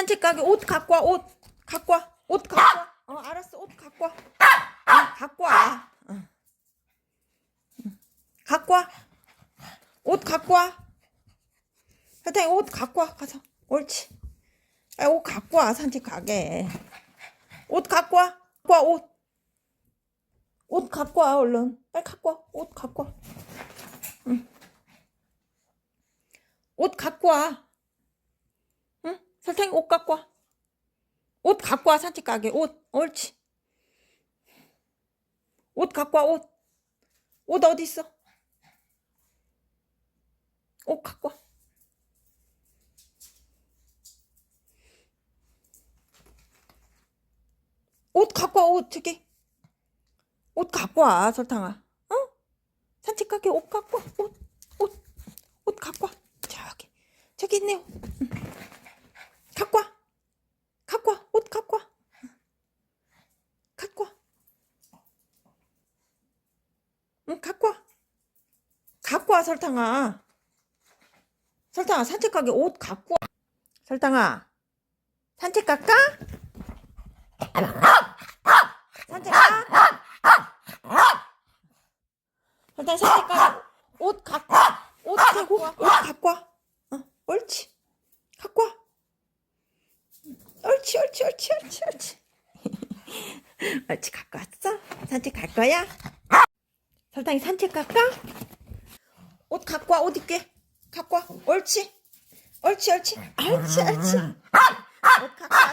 산책 가게 옷 갖고 와, 옷 갖고 와, 옷 갖고 와. 어, 알았어, 옷 갖고 와. 어, 갖고 와. 어. 응. 갖고 와. 옷 갖고 와. 사장이 옷 갖고 와, 가서. 옳지. 아, 옷 갖고 와, 산책 가게. 옷 갖고 와. 갖고 와, 옷. 옷 갖고 와, 얼른. 빨리 갖고 와. 옷 갖고 와. 응. 옷 갖고 와. 응? 설탕이 옷 갖고 와. 옷 갖고 와, 산책 가게. 옷. 옳지. 옷 갖고 와, 옷. 옷 어디 있어? 옷 갖고 와. 옷 갖고 와, 옷, 저기. 옷 갖고 와, 설탕아. 어? 산책 가게 옷 갖고 와, 옷, 옷, 옷 갖고 와. 저기, 저기 있네요. 응. 갖고 와. 갖고 와, 옷 갖고 와. 갖고 와. 응, 갖고 와. 갖고 와, 설탕아. 설탕아, 산책 가게 옷 갖고 와. 설탕아, 산책 갈까? 산책 가? 일단 산책 가. 옷 갖고 와. 옷 갖고 와. 옷 갖고 와. 어, 옳지. 갖고 와. 옳지, 옳지, 옳지, 옳지, 옳지. 옳지, 갖고 왔어? 산책 갈 거야? 설탕이 산책 갈까? 옷 갖고 와, 옷 입게. 갖고 와. 옳지. 옳지, 옳지. 옳지, 옳지.